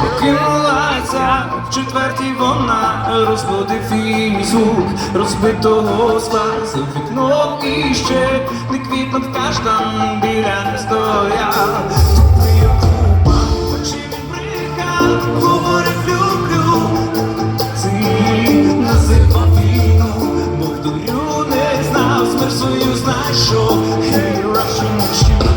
Прокинулася в четвертій вона розбудив її звук розбитого скла за вікном і ще не квітнув каштан біля не стояв. Очі він брехав, говорив люблю. Ти називав війну, Бог дурю не знав, Russian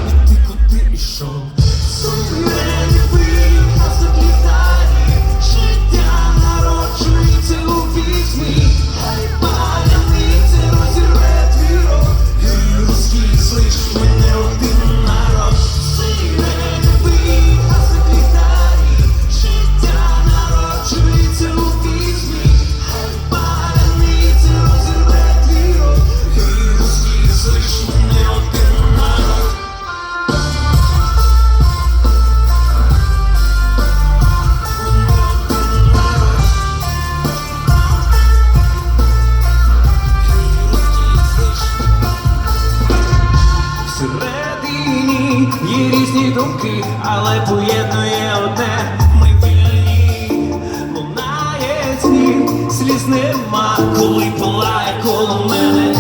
думки, але поєднує одне. Ми вільні, лунає сніг, сліз нема, коли палає коло мене.